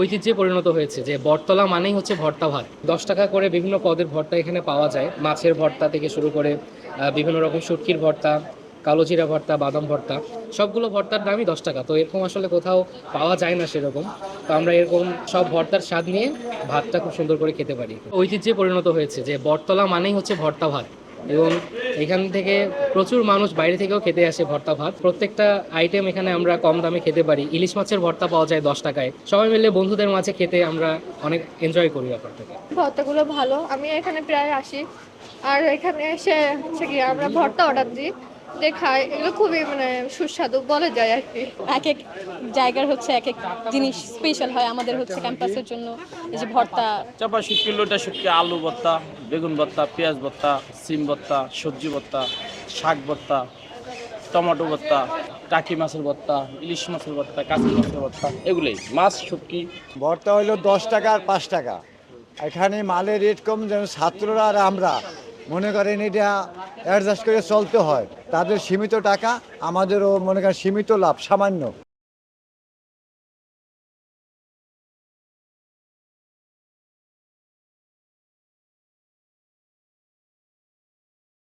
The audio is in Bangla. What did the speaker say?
ঐতিহ্যে পরিণত হয়েছে যে বটতলা মানেই হচ্ছে ভর্তা ভাত দশ টাকা করে বিভিন্ন পদের ভর্তা এখানে পাওয়া যায়। মাছের ভর্তা থেকে শুরু করে বিভিন্ন রকম শুটকির ভর্তা কালো জিরা ভর্তা, বাদাম ভর্তা, সবগুলো ভর্তার দামই দশ টাকা। তো এরকম আসলে কোথাও পাওয়া যায় না সেরকম। তো আমরা এরকম সব ভর্তার স্বাদ নিয়ে ভাতটা খুব সুন্দর করে খেতে পারি। ঐতিহ্যে পরিণত হয়েছে যে বটতলা মানেই হচ্ছে ভর্তা ভাত এবং এখান থেকে প্রচুর মানুষ বাইরে থেকেও খেতে আসে ভর্তা ভাত। প্রত্যেকটা আইটেম এখানে আমরা কম দামে খেতে পারি। ইলিশ মাছের ভর্তা পাওয়া যায় দশ টাকায়। সবাই মিলে বন্ধুদের মাঝে খেতে আমরা অনেক এনজয় করি ব্যাপারটাকে ভর্তাগুলো ভালো। আমি এখানে প্রায় আসি। আর এখানে এসে হচ্ছে কি আমরা ভর্তা অর্ডার দিই। দিয়ে খাই এগুলো খুবই মানে সুস্বাদু বলে যায় আর কি। এক এক জায়গার হচ্ছে এক এক জিনিস স্পেশাল হয় আমাদের হচ্ছে ক্যাম্পাসের জন্য। এই যে ভর্তা। চাপা শুটকি লোটা শুটকি আলু ভর্তা বেগুন ভর্তা পেঁয়াজ ভর্তা সিম ভর্তা সবজি ভর্তা শাক ভর্তা টমেটো ভর্তা টাকি মাছের ভর্তা ইলিশ মাছের ভর্তা কাঁচি মাছের ভর্তা এগুলোই। মাছ শুটকি। ভর্তা হইল দশ টাকা আর পাঁচ টাকা। এখানে মালের রেট কম যেন ছাত্ররা আর আমরা। মনে করেন এটা অ্যাডজাস্ট করে চলতে হয়। তাদের সীমিত টাকা, আমাদেরও মনে করেন সীমিত লাভ, সামান্য।